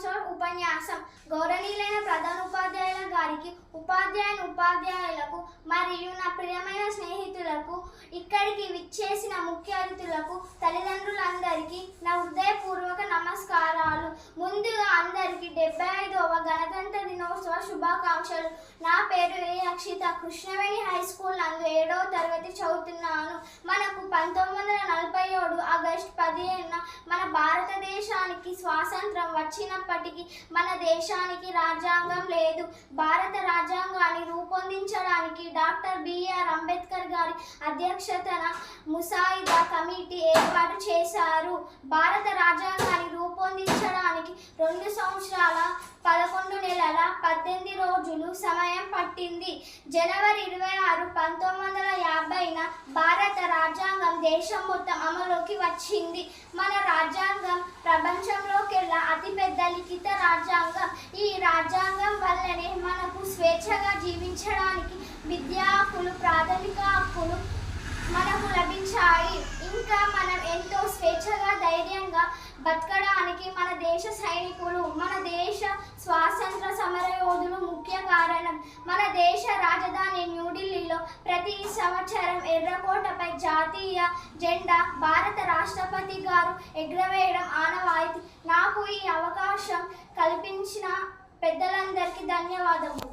సంవత్సరం ఉపన్యాసం. గౌరవనీయులైన ప్రధాన ఉపాధ్యాయుల గారికి ఉపాధ్యాయుని ఉపాధ్యాయులకు మరియు నా ప్రియమైన స్నేహితులకు ఇక్కడికి విచ్చేసిన ముఖ్య అతిథులకు తల్లిదండ్రులందరికీ నా హృదయపూర్వక నమస్కారాలు. ముందుగా అందరికీ డెబ్బై ఐదవ గణతంత్ర దినోత్సవ శుభాకాంక్షలు. నా పేరు A Akshita. Krishnaveni high school నందు ఏడవ తరగతి చదువుతున్నాను. మనకు పంతొమ్మిది వందల నలభై ఏడు ఆగస్టు పదిహేనున మన భారతదేశానికి స్వాతంత్రం వచ్చినప్పటికీ మన దేశానికి రాజ్యాంగం లేదు. భారత రాజ్యాంగాన్ని రూపొందించడానికి డాక్టర్ బిఆర్ అంబేద్కర్ గారి అధ్యక్షతన ముసాయిదా కమిటీ ఏర్పాటు చేశారు. భారత రాజ్యాంగాన్ని రూపొందించడానికి రెండు సంవత్సరాల పదకొండు నెలల పద్దెనిమిది రోజులు సమయం పట్టింది. జనవరి ఇరవై ఆరు పంతొమ్మిది వందల యాభైన భారత రాజ్యాంగం దేశం మొత్తం అమలులోకి వచ్చింది. మన రాజ్యాంగం ప్రపంచంలోకెల్లా అతిపెద్ద లిఖిత రాజ్యాంగం. ఈ రాజ్యాంగం వల్లనే మనకు స్వేచ్ఛగా జీవించడానికి విద్యా హక్కులు ప్రాథమిక హక్కులు మనకు లభించాయి. ఇంకా మనం ఎంతో స్వేచ్ఛగా ధైర్యంగా బతకడానికి మన దేశ సైనికులు మన దేశ స్వాతంత్ర సమరయోధులు ముఖ్య కారణం మన దేశ రాజధాని న్యూఢిల్లీలో ప్రతి సంవత్సరం ఎర్రకోటపై జాతీయ జెండా భారత రాష్ట్రపతి గారు ఎగురవేయడం ఆనవాయితీ. నాకు ఈ అవకాశం కల్పించిన పెద్దలందరికీ ధన్యవాదములు.